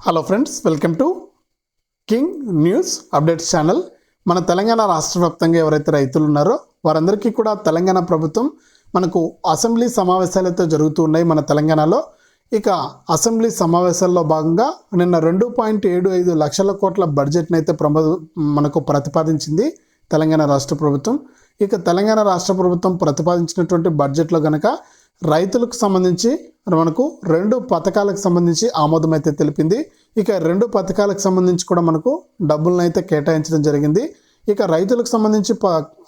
Hello friends welcome to King News updates channel మన తెలంగాణ రాష్ట్ర వ్యాప్తంగా ఎవరైతే రైతులు ఉన్నారో వారందరికీ కూడా తెలంగాణ ప్రభుత్వం మనకు అసెంబ్లీ సమావేశాలైతే జరుగుతూ ఉన్నాయి మన తెలంగాణలో. ఇక అసెంబ్లీ సమావేశాల్లో భాగంగా నిన్న రెండు పాయింట్ ఏడు ఐదు లక్షల కోట్ల బడ్జెట్ని అయితే ప్రమ మనకు ప్రతిపాదించింది తెలంగాణ రాష్ట్ర ప్రభుత్వం. ఇక తెలంగాణ రాష్ట్ర ప్రభుత్వం ప్రతిపాదించినటువంటి బడ్జెట్లో కనుక రైతులకు సంబంధించి మనకు రెండు పథకాలకు సంబంధించి ఆమోదం అయితే తెలిపింది. ఇక రెండు పథకాలకు సంబంధించి కూడా మనకు డబ్బులను అయితే కేటాయించడం జరిగింది. ఇక రైతులకు సంబంధించి ప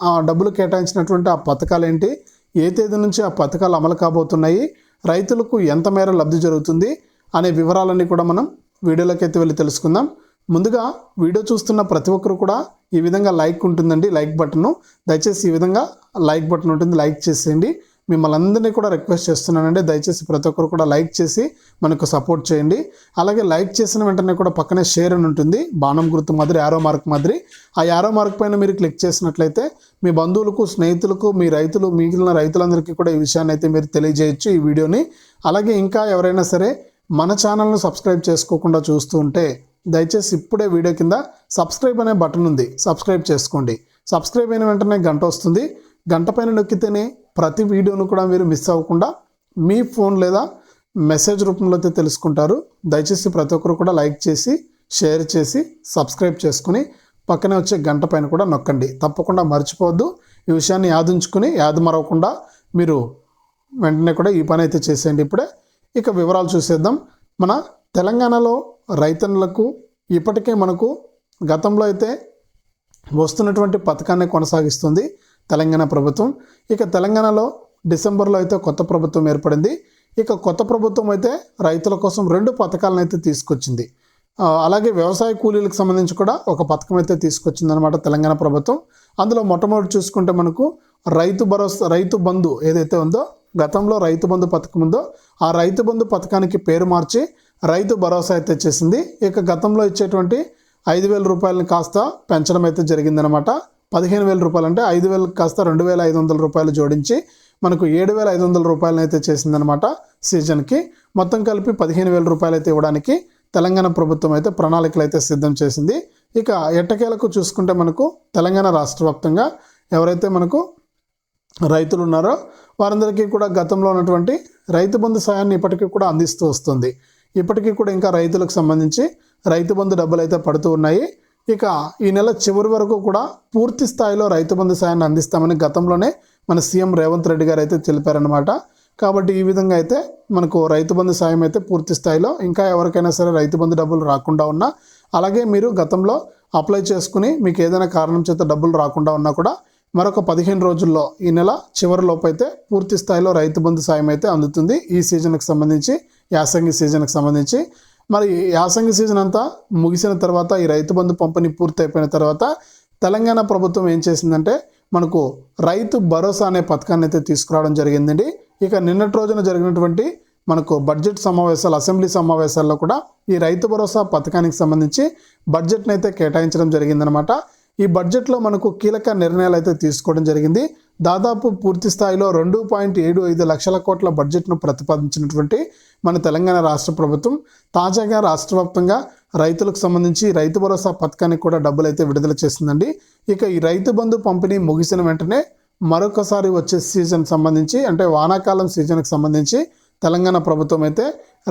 ఆ డబ్బులు కేటాయించినటువంటి ఆ పథకాలు ఏంటి ఏ తేదీ నుంచి ఆ పథకాలు అమలు కాబోతున్నాయి? రైతులకు ఎంత మేర లబ్ధి జరుగుతుంది? అనే వివరాలన్నీ కూడా మనం వీడియోలోకి అయితే వెళ్ళి తెలుసుకుందాం. ముందుగా వీడియో చూస్తున్న ప్రతి ఒక్కరు కూడా ఈ విధంగా లైక్ ఉంటుందండి లైక్ బటన్ దయచేసి ఈ విధంగా లైక్ బటన్ ఉంటుంది లైక్ చేసేయండి. మిమ్మల్ని అందరినీ కూడా రిక్వెస్ట్ చేస్తున్నానండి. దయచేసి ప్రతి ఒక్కరు కూడా లైక్ చేసి మనకు సపోర్ట్ చేయండి. అలాగే లైక్ చేసిన వెంటనే కూడా పక్కనే షేర్ అని ఉంటుంది. బాణం గుర్తు మాదిరి యారో మార్క్ మాదిరి. ఆ యారో మార్క్ పైన మీరు క్లిక్ చేసినట్లయితే మీ బంధువులకు స్నేహితులకు మీ రైతులు మిగిలిన రైతులందరికీ కూడా ఈ విషయాన్ని అయితే మీరు తెలియజేయచ్చు ఈ వీడియోని. అలాగే ఇంకా ఎవరైనా సరే మన ఛానల్ను సబ్స్క్రైబ్ చేసుకోకుండా చూస్తూ ఉంటే దయచేసి ఇప్పుడే వీడియో కింద సబ్స్క్రైబ్ అనే బటన్ ఉంది. సబ్స్క్రైబ్ చేసుకోండి. సబ్స్క్రైబ్ అయిన వెంటనే గంట వస్తుంది. గంట పైన నొక్కితేనే ప్రతి వీడియోను కూడా మీరు మిస్ అవ్వకుండా మీ ఫోన్ లేదా మెసేజ్ రూపంలో అయితే తెలుసుకుంటారు. దయచేసి ప్రతి ఒక్కరు కూడా లైక్ చేసి షేర్ చేసి సబ్స్క్రైబ్ చేసుకుని పక్కనే వచ్చే గంట పైన కూడా నొక్కండి. తప్పకుండా మర్చిపోవద్దు. ఈ విషయాన్ని యాదించుకుని యాది మరవకుండా మీరు వెంటనే కూడా ఈ పని అయితే చేసేయండి ఇప్పుడే. ఇక వివరాలు చూసేద్దాం. మన తెలంగాణలో రైతన్నులకు ఇప్పటికే మనకు గతంలో అయితే వస్తున్నటువంటి పథకాన్ని కొనసాగిస్తుంది. తెలంగాణ ప్రభుత్వం. ఇక తెలంగాణలో డిసెంబర్లో అయితే కొత్త ప్రభుత్వం ఏర్పడింది. ఇక కొత్త ప్రభుత్వం అయితే రైతుల కోసం రెండు పథకాలను అయితే తీసుకొచ్చింది. అలాగే వ్యవసాయ కూలీలకు సంబంధించి కూడా ఒక పథకం అయితే తీసుకొచ్చింది అనమాట తెలంగాణ ప్రభుత్వం. అందులో మొట్టమొదటి చూసుకుంటే మనకు రైతు భరోసా రైతు బంధు ఏదైతే ఉందో గతంలో రైతు బంధు పథకం ఉందో ఆ రైతు బంధు పథకానికి పేరు మార్చి రైతు భరోసా అయితే చేసింది. ఇక గతంలో ఇచ్చేటువంటి ఐదు వేల రూపాయలని కాస్త పెంచడం అయితే జరిగిందనమాట పదిహేను వేల రూపాయలు అంటే ఐదు వేలు కాస్త రెండు వేల ఐదు వందల రూపాయలు జోడించి మనకు ఏడు వేల ఐదు వందల రూపాయలను అయితే చేసిందనమాట సీజన్కి. మొత్తం కలిపి పదిహేను వేల రూపాయలు అయితే ఇవ్వడానికి తెలంగాణ ప్రభుత్వం అయితే ప్రణాళికలు అయితే సిద్ధం చేసింది. ఇక ఎట్టకేలకు చూసుకుంటే మనకు తెలంగాణ రాష్ట్ర వ్యాప్తంగా ఎవరైతే మనకు రైతులు ఉన్నారో వారందరికీ కూడా గతంలో ఉన్నటువంటి రైతు బంధు సాయాన్ని ఇప్పటికీ కూడా అందిస్తూ వస్తుంది. ఇప్పటికీ కూడా ఇంకా రైతులకు సంబంధించి రైతు బంధు డబ్బులు అయితే పడుతూ ఉన్నాయి. ఇక ఈ నెల చివరి వరకు కూడా పూర్తి స్థాయిలో రైతు బంధు సాయాన్ని అందిస్తామని గతంలోనే మన సీఎం రేవంత్ రెడ్డి గారు అయితే తెలిపారనమాట కాబట్టి ఈ విధంగా అయితే మనకు రైతు బంధు సాయం అయితే పూర్తి స్థాయిలో ఇంకా ఎవరికైనా సరే రైతు బంధు డబ్బులు రాకుండా ఉన్నా అలాగే మీరు గతంలో అప్లై చేసుకుని మీకు ఏదైనా కారణం చేత డబ్బులు రాకుండా ఉన్నా కూడా మరొక పదిహేను రోజుల్లో ఈ నెల చివరిలోపు అయితే పూర్తి స్థాయిలో రైతు బంధు సాయం అయితే అందుతుంది. ఈ సీజన్కి సంబంధించి యాసంగి సీజన్కి సంబంధించి మరి ఈ యాసంగి సీజన్ అంతా ముగిసిన తర్వాత ఈ రైతు బంధు పంపిణీ పూర్తయిపోయిన తర్వాత తెలంగాణ ప్రభుత్వం ఏం చేసిందంటే మనకు రైతు భరోసా అనే పథకాన్ని అయితే తీసుకురావడం జరిగిందండి. ఇక నిన్నటి రోజున జరిగినటువంటి మనకు బడ్జెట్ సమావేశాలు అసెంబ్లీ సమావేశాల్లో కూడా ఈ రైతు భరోసా పథకానికి సంబంధించి బడ్జెట్ని అయితే కేటాయించడం జరిగిందనమాట ఈ బడ్జెట్లో మనకు కీలక నిర్ణయాలు అయితే తీసుకోవడం జరిగింది. దాదాపు పూర్తి స్థాయిలో రెండు పాయింట్ ఏడు ఐదు లక్షల కోట్ల బడ్జెట్ను ప్రతిపాదించినటువంటి మన తెలంగాణ రాష్ట్ర ప్రభుత్వం తాజాగా రాష్ట్ర వ్యాప్తంగా రైతులకు సంబంధించి రైతు భరోసా పథకానికి కూడా డబ్బులైతే విడుదల చేసిందండి. ఇక ఈ రైతు బంధు పంపిణీ ముగిసిన వెంటనే మరొకసారి వచ్చే సీజన్ సంబంధించి అంటే వానాకాలం సీజన్కి సంబంధించి తెలంగాణ ప్రభుత్వం అయితే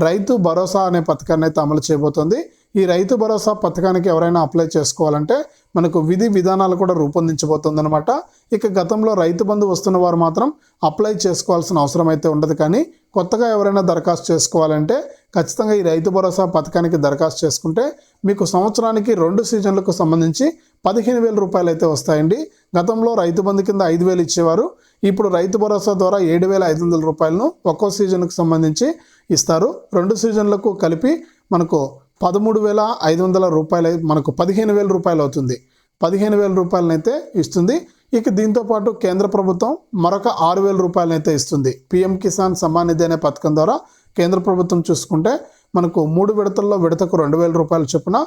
రైతు భరోసా అనే పథకాన్ని అయితే అమలు చేయబోతోంది. ఈ రైతు భరోసా పథకానికి ఎవరైనా అప్లై చేసుకోవాలంటే మనకు విధి విధానాలు కూడా రూపొందించబోతుందన్నమాట. ఇక గతంలో రైతు బంధు వస్తున్న వారు మాత్రం అప్లై చేసుకోవాల్సిన అవసరం అయితే ఉండదు. కానీ కొత్తగా ఎవరైనా దరఖాస్తు చేసుకోవాలంటే ఖచ్చితంగా ఈ రైతు భరోసా పథకానికి దరఖాస్తు చేసుకుంటే మీకు సంవత్సరానికి రెండు సీజన్లకు సంబంధించి పదిహేను వేల రూపాయలు అయితే వస్తాయండి. గతంలో రైతు బంధు కింద ఐదు వేలు ఇచ్చేవారు. ఇప్పుడు రైతు భరోసా ద్వారా ఏడు వేల ఐదు వందల రూపాయలను ఒక్కో సీజన్కు సంబంధించి ఇస్తారు. రెండు సీజన్లకు కలిపి మనకు పదమూడు వేల ఐదు వందల రూపాయలు మనకు పదిహేను వేల రూపాయలు అవుతుంది. పదిహేను వేల రూపాయలనైతే ఇస్తుంది. ఇక దీంతో పాటు కేంద్ర ప్రభుత్వం మరొక ఆరు వేల రూపాయలనైతే ఇస్తుంది. పిఎం కిసాన్ సమ్మాన్ నిధి అనే పథకం ద్వారా కేంద్ర ప్రభుత్వం చూసుకుంటే మనకు మూడు విడతల్లో విడతకు రెండు వేల రూపాయలు చొప్పున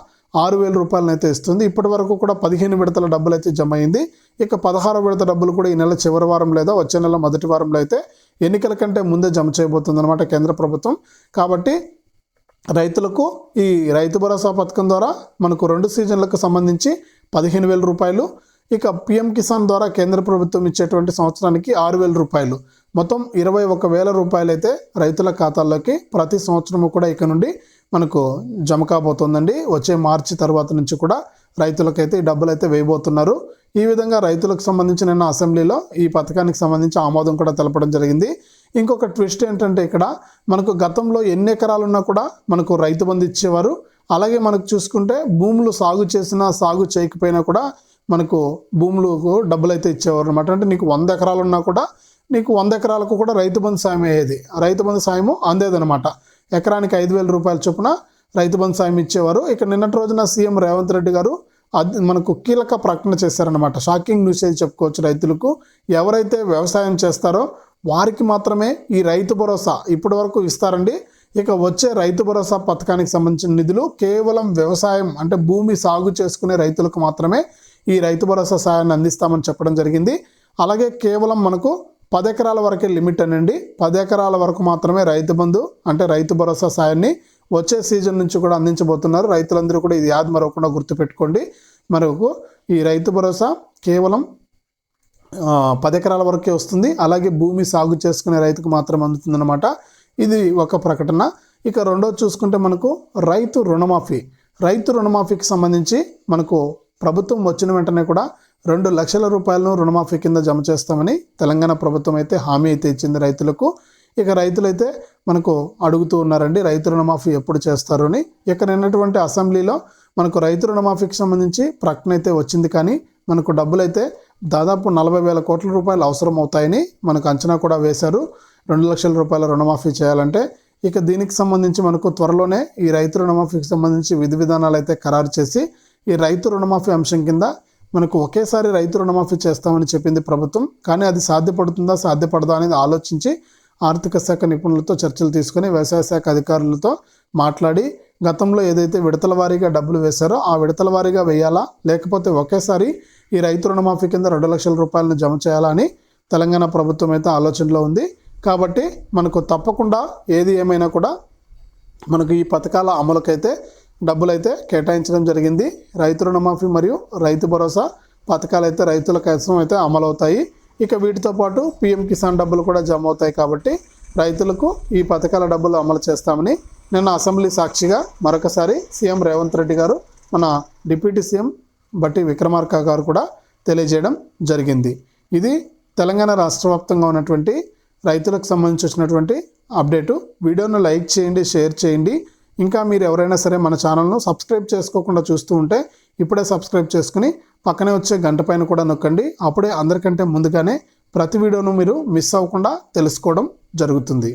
ఆరు వేల రూపాయలనైతే ఇస్తుంది. ఇప్పటి వరకు కూడా పదిహేను విడతల డబ్బులు అయితే జమ అయింది. ఇక పదహారు విడత డబ్బులు కూడా ఈ నెల చివరి వారం లేదా వచ్చే నెల మొదటి వారంలో అయితే ఎన్నికల కంటే ముందే జమ చేయబోతుంది అనమాట కేంద్ర ప్రభుత్వం. కాబట్టి రైతులకు ఈ రైతు భరోసా పథకం ద్వారా మనకు రెండు సీజన్లకు సంబంధించి పదిహేను వేల రూపాయలు ఇక పిఎం కిసాన్ ద్వారా కేంద్ర ప్రభుత్వం ఇచ్చేటువంటి సంవత్సరానికి ఆరు వేల రూపాయలు. మొత్తం ఇరవై ఒక వేల రూపాయలు అయితే రైతుల ఖాతాల్లోకి ప్రతి సంవత్సరము కూడా ఇక నుండి మనకు జమ కాబోతుందండి. వచ్చే మార్చి తర్వాత నుంచి కూడా రైతులకైతే ఈ డబ్బులు అయితే వేయబోతున్నారు. ఈ విధంగా రైతులకు సంబంధించి నిన్న అసెంబ్లీలో ఈ పథకానికి సంబంధించి ఆమోదం కూడా తెలపడం జరిగింది. ఇంకొక ట్విస్ట్ ఏంటంటే ఇక్కడ మనకు గతంలో ఎన్ని ఎకరాలు ఉన్నా కూడా మనకు రైతు బంధు ఇచ్చేవారు. అలాగే మనకు చూసుకుంటే భూములు సాగు చేసినా సాగు చేయకపోయినా కూడా మనకు భూములకు డబ్బులు అయితే ఇచ్చేవారు అనమాట అంటే నీకు వంద ఎకరాలు ఉన్నా కూడా నీకు వంద ఎకరాలకు కూడా రైతు బంధు సాయం అయ్యేది. రైతు బంధు సాయము అందేదనమాట ఎకరానికి ఐదు వేల రూపాయల చొప్పున రైతు బంధు సాయం ఇచ్చేవారు. ఇక నిన్నటి రోజున సీఎం రేవంత్ రెడ్డి గారు అది మనకు కీలక ప్రకటన చేశారనమాట షాకింగ్ న్యూస్ అయితే చెప్పుకోవచ్చు రైతులకు. ఎవరైతే వ్యవసాయం చేస్తారో వారికి మాత్రమే ఈ రైతు భరోసా ఇప్పటి వరకు ఇస్తారండి. ఇక వచ్చే రైతు భరోసా పథకానికి సంబంధించిన నిధులు కేవలం వ్యవసాయం అంటే భూమి సాగు చేసుకునే రైతులకు మాత్రమే ఈ రైతు భరోసా సాయాన్ని అందిస్తామని చెప్పడం జరిగింది. అలాగే కేవలం మనకు పది ఎకరాల వరకే లిమిట్ అనండి. పది ఎకరాల వరకు మాత్రమే రైతు బంధు అంటే రైతు భరోసా సాయాన్ని వచ్చే సీజన్ నుంచి కూడా అందించబోతున్నారు. రైతులందరూ కూడా ఇది యాద్ మరవకుండా గుర్తుపెట్టుకోండి. మనకు ఈ రైతు భరోసా కేవలం పది ఎకరాల వరకే వస్తుంది. అలాగే భూమి సాగు చేసుకునే రైతుకు మాత్రం అందుతుందన్నమాట. ఇది ఒక ప్రకటన. ఇక రెండోది చూసుకుంటే మనకు రైతు రుణమాఫీ. రైతు రుణమాఫీకి సంబంధించి మనకు ప్రభుత్వం వచ్చిన వెంటనే కూడా రెండు లక్షల రూపాయలను రుణమాఫీ కింద జమ చేస్తామని తెలంగాణ ప్రభుత్వం అయితే హామీ అయితే ఇచ్చింది రైతులకు. ఇక రైతులైతే మనకు అడుగుతూ ఉన్నారండి రైతు రుణమాఫీ ఎప్పుడు చేస్తారు అని. ఇక నిన్నటువంటి అసెంబ్లీలో మనకు రైతు రుణమాఫీకి సంబంధించి ప్రకటన అయితే వచ్చింది కానీ మనకు డబ్బులైతే దాదాపు నలభై వేల కోట్ల రూపాయలు అవసరం అవుతాయని మనకు అంచనా కూడా వేశారు. రెండు లక్షల రూపాయల రుణమాఫీ చేయాలంటే ఇక దీనికి సంబంధించి మనకు త్వరలోనే ఈ రైతు రుణమాఫీకి సంబంధించి విధి విధానాలు అయితే ఖరారు చేసి ఈ రైతు రుణమాఫీ అంశం కింద మనకు ఒకేసారి రైతు రుణమాఫీ చేస్తామని చెప్పింది ప్రభుత్వం. కానీ అది సాధ్యపడుతుందా సాధ్యపడదా అనేది ఆలోచించి ఆర్థిక శాఖ నిపుణులతో చర్చలు తీసుకొని వ్యవసాయ శాఖ అధికారులతో మాట్లాడి గతంలో ఏదైతే విడతల వారీగా డబ్బులు వేశారో ఆ విడతల వారీగా వేయాలా లేకపోతే ఒకేసారి ఈ రైతు రుణమాఫీ కింద రెండు లక్షల రూపాయలను జమ చేయాలని తెలంగాణ ప్రభుత్వం అయితే ఆలోచనలో ఉంది. కాబట్టి మనకు తప్పకుండా ఏది ఏమైనా కూడా మనకు ఈ పథకాల అమలుకైతే డబ్బులైతే కేటాయించడం జరిగింది. రైతు రుణమాఫీ మరియు రైతు భరోసా పథకాలు అయితే రైతుల కోసం అయితే అమలవుతాయి. ఇక వీటితో పాటు పిఎం కిసాన్ డబ్బులు కూడా జమ అవుతాయి కాబట్టి రైతులకు ఈ పథకాల డబ్బులు అమలు చేస్తామని నిన్న అసెంబ్లీ సాక్షిగా మరొకసారి సీఎం రేవంత్ రెడ్డి గారు మన డిప్యూటీ సీఎం బట్టి విక్రమార్క గారు కూడా తెలియజేయడం జరిగింది. ఇది తెలంగాణ రాష్ట్ర వ్యాప్తంగా ఉన్నటువంటి రైతులకు సంబంధించి వచ్చినటువంటి అప్డేటు. వీడియోను లైక్ చేయండి షేర్ చేయండి. ఇంకా మీరు ఎవరైనా సరే మన ఛానల్ను సబ్స్క్రైబ్ చేసుకోకుండా చూస్తూ ఉంటే ఇప్పుడే సబ్స్క్రైబ్ చేసుకుని పక్కనే వచ్చే గంట పైన కూడా నొక్కండి. అప్పుడే అందరికంటే ముందుగానే ప్రతి వీడియోను మీరు మిస్ అవ్వకుండా తెలుసుకోవడం జరుగుతుంది.